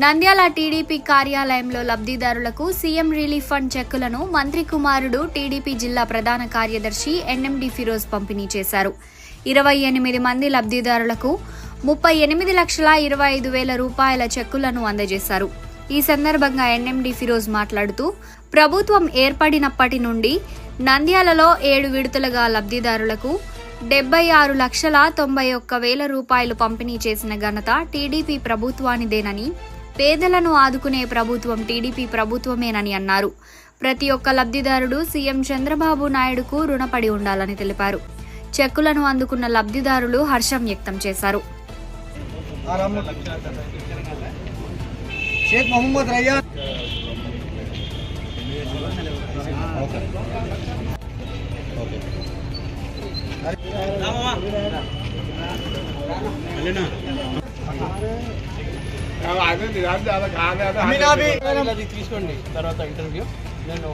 Nandyal TDP కార్యాలయంలో లబ్ధిదారులకు CM relief fund చెక్కులను మంత్రి కుమారుడు టీడీపీ జిల్లా ప్రధాన కార్యదర్శి ఎన్ఎండి ఫిరోజ్ పంపిణీ చేశారు. ఇరవై ఎనిమిది మంది లబ్ధిదారులకు ముప్పై ఎనిమిది లక్షల ఇరవై ఐదు వేల రూపాయల చెక్కులను అందజేశారు. ఈ సందర్భంగా ఎన్ఎండి ఫిరోజ్ మాట్లాడుతూ ప్రభుత్వం ఏర్పడినప్పటి నుండి నంద్యాలలో ఏడు విడతలుగా లబ్ధిదారులకు డెబ్బై ఆరు లక్షల తొంభై ఒక్క వేల రూపాయలు పంపిణీ చేసిన ఘనత టీడీపీ ప్రభుత్వానిదేనని పేదలను ఆదుకునే ప్రభుత్వం టీడీపీ ప్రభుత్వమేనని అన్నారు. ప్రతి ఒక్క లబ్ధిదారుడు సీఎం చంద్రబాబు నాయుడుకు రుణపడి ఉండాలని తెలిపారు. చెక్కులను అందుకున్న లబ్ధిదారులు హర్షం వ్యక్తం చేశారు. షేక్ మొహమ్మద్ రయ్యాన్ అమీనాబీ అది తీసుకోండి. తర్వాత ఇంటర్వ్యూ. నేను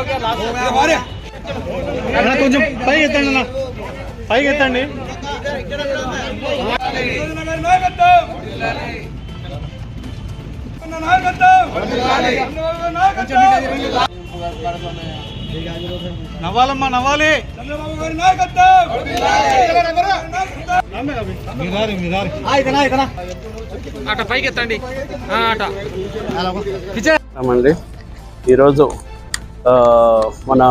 ఓకే లాస్ట్. అన్న కొంచెం పైకి ఎత్తండి అన్న. పైకి ఎత్తండి. నవ్వాలమ్మా నవ్వాలి. అట పైకి ఎత్తండి అండి ఈరోజు మన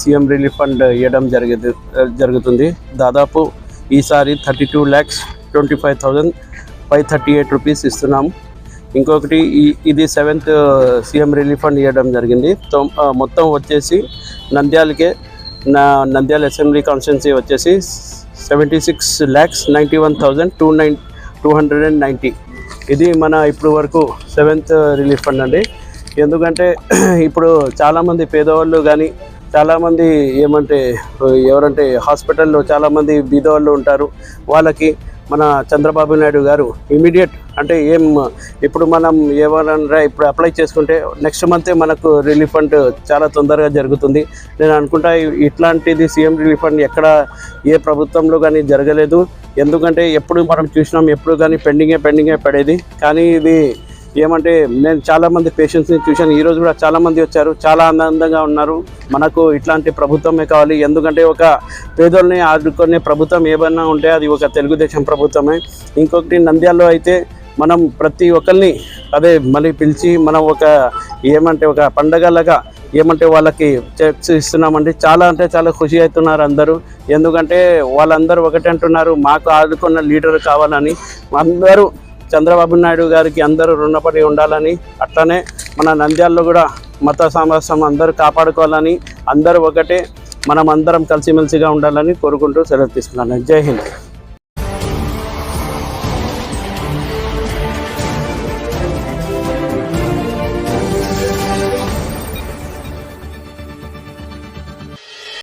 సీఎం రిలీఫ్ ఫండ్ ఇవ్వడం జరిగేది జరుగుతుంది. దాదాపు ఈసారి thirty two lakhs twenty five thousand five thirty eight rupees ఇస్తున్నాం. ఇంకొకటి ఈ- ఇది సెవెంత్ సీఎం రిలీఫ్ ఫండ్ ఇవ్వడం జరిగింది. మొత్తం వచ్చేసి నంద్యాలకే నా నంద్యాల అసెంబ్లీ కాన్స్టిట్యున్సీ వచ్చేసి seventy six lakhs ninety one thousand two nine two hundred and ninety. ఇది మన ఇప్పుడు వరకు సెవెంత్ రిలీఫ్ ఫండ్ అండి. ఎందుకంటే ఇప్పుడు చాలామంది పేదవాళ్ళు కానీ చాలామంది ఏమంటే ఎవరంటే హాస్పిటల్లో చాలామంది బీదవాళ్ళు ఉంటారు. వాళ్ళకి మన చంద్రబాబు నాయుడు గారు ఇమీడియట్ అంటే ఏం ఇప్పుడు మనం ఏమన్నా ఇప్పుడు అప్లై చేసుకుంటే నెక్స్ట్ మంతే మనకు రిలీఫ్ ఫండ్ చాలా తొందరగా జరుగుతుంది. నేను అనుకుంటా ఇట్లాంటిది సీఎం రిలీఫ్ ఫండ్ ఎక్కడ ఏ ప్రభుత్వంలో కానీ జరగలేదు. ఎందుకంటే ఎప్పుడు మనం చూసినాం ఎప్పుడు కానీ పెండింగే పెండింగే పడేది. కానీ ఇది ఏమంటే నేను చాలా మంది పేషెంట్స్ని చూశాను. ఈరోజు కూడా చాలామంది వచ్చారు. చాలా ఆనందంగా ఉన్నారు. మనకు ఇట్లాంటి ప్రభుత్వమే కావాలి. ఎందుకంటే ఒక పేదోళ్ళని ఆదుకునే ప్రభుత్వం ఏమన్నా ఉంటే అది ఒక తెలుగుదేశం ప్రభుత్వమే. ఇంకొకటి నంద్యాలలో అయితే మనం ప్రతి ఒక్కరిని అదే మళ్ళీ పిలిచి మనం ఒక ఏమంటే ఒక పండగలాగా ఏమంటే వాళ్ళకి చెక్స్ ఇస్తున్నామండి. చాలా అంటే చాలా ఖుషి అవుతున్నారు అందరూ. ఎందుకంటే వాళ్ళందరూ ఒకటి అంటున్నారు మాకు ఆదుకున్న లీడర్ కావాలని. అందరూ చంద్రబాబు నాయుడు గారికి అందరూ రుణపడి ఉండాలని అట్లనే మన నంద్యాలలో కూడా మత సామరస్యం అందరూ కాపాడుకోవాలని అందరూ ఒకటే మనం అందరం కలిసిమెలిసిగా ఉండాలని కోరుకుంటూ సెలవు తీసుకున్నాను. జై హింద్.